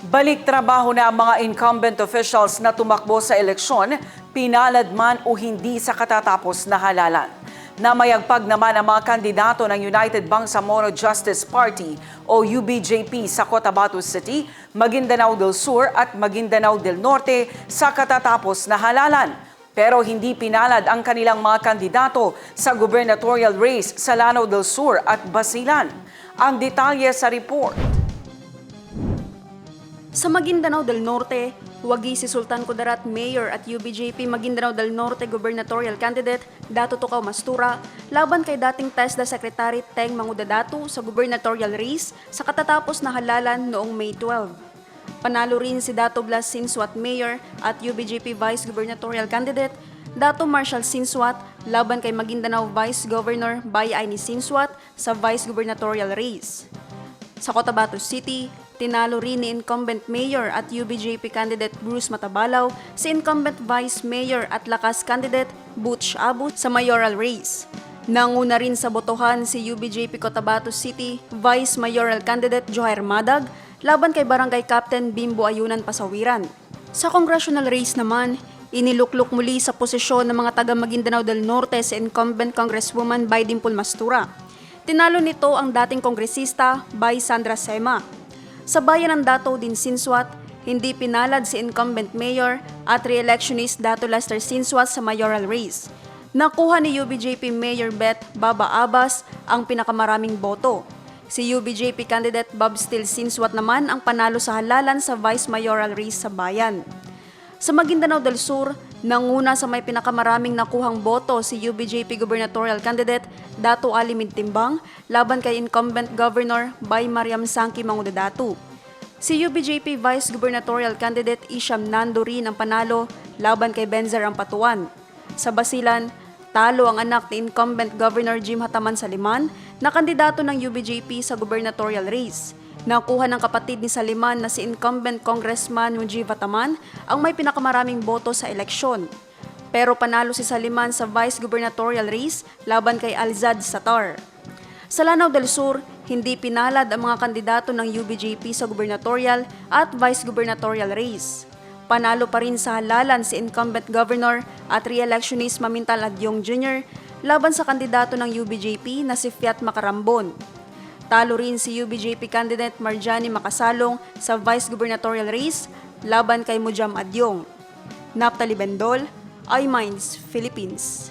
Balik trabaho na ang mga incumbent officials na tumakbo sa eleksyon, pinalad man o hindi sa katatapos na halalan. Namayagpag naman ang mga kandidato ng United Bangsamoro Justice Party o UBJP sa Cotabato City, Maguindanao del Sur at Maguindanao del Norte sa katatapos na halalan. Pero hindi pinalad ang kanilang mga kandidato sa gubernatorial race sa Lanao del Sur at Basilan. Ang detalye sa report. Sa Maguindanao del Norte, wagi si Sultan Kudarat Mayor at UBJP Maguindanao del Norte gubernatorial candidate Dato Tukaw Mastura laban kay dating TESDA Secretary Teng Mangudadatu sa gubernatorial race sa katatapos na halalan noong May 12. Panalo rin si Dato Blas Sinswat Mayor at UBJP Vice Gubernatorial Candidate Dato Marshall Sinswat laban kay Maguindanao Vice Governor Bay Aini Sinswat sa Vice Gubernatorial race. Sa Cotabato City, tinalo rin ni incumbent mayor at UBJP candidate Bruce Matabalaw si incumbent vice mayor at lakas candidate Butch Abu sa mayoral race. Nanguna rin sa botohan si UBJP Cotabato City Vice Mayoral Candidate Johair Madag laban kay Barangay Captain Bimbo Ayunan Pasawiran. Sa congressional race naman, iniluklok muli sa posisyon ng mga taga Maguindanao del Norte si incumbent Congresswoman Biden Pulmastura. Tinalo nito ang dating kongresista Bay Sandra Sema. Sa bayan ng Dato din Sinswat, hindi pinalad si incumbent mayor at re-electionist Dato Lester Sinswat sa mayoral race. Nakuha ni UBJP Mayor Beth Baba Abbas ang pinakamaraming boto. Si UBJP candidate Bob Steele Sinswat naman ang panalo sa halalan sa vice mayoral race sa bayan. Sa Maguindanao del Sur, nanguna sa may pinakamaraming nakuhang boto si UBJP gubernatorial candidate Dato Ali Mintimbang laban kay incumbent governor Bay Mariam Sangki Mangudadatu. Si UBJP vice gubernatorial candidate Isham Nando rin ang panalo laban kay Benzer Ampatuan. Sa Basilan, talo ang anak ni incumbent governor Jim Hataman Saliman na kandidato ng UBJP sa gubernatorial race. Nakuha ng kapatid ni Saliman na si incumbent Congressman Mujiv Ataman ang may pinakamaraming boto sa eleksyon. Pero panalo si Saliman sa vice gubernatorial race laban kay Alzad Satar. Sa Lanao del Sur, hindi pinalad ang mga kandidato ng UBJP sa gubernatorial at vice gubernatorial race. Panalo pa rin sa halalan si incumbent governor at re-electionist Mamintal Adyong Jr. laban sa kandidato ng UBJP na si Fiat Macarambon. Talo rin si UBJP candidate Marjani Makasalong sa vice gubernatorial race laban kay Mujam Adyong. Naptali Bendol, iMinds, Philippines.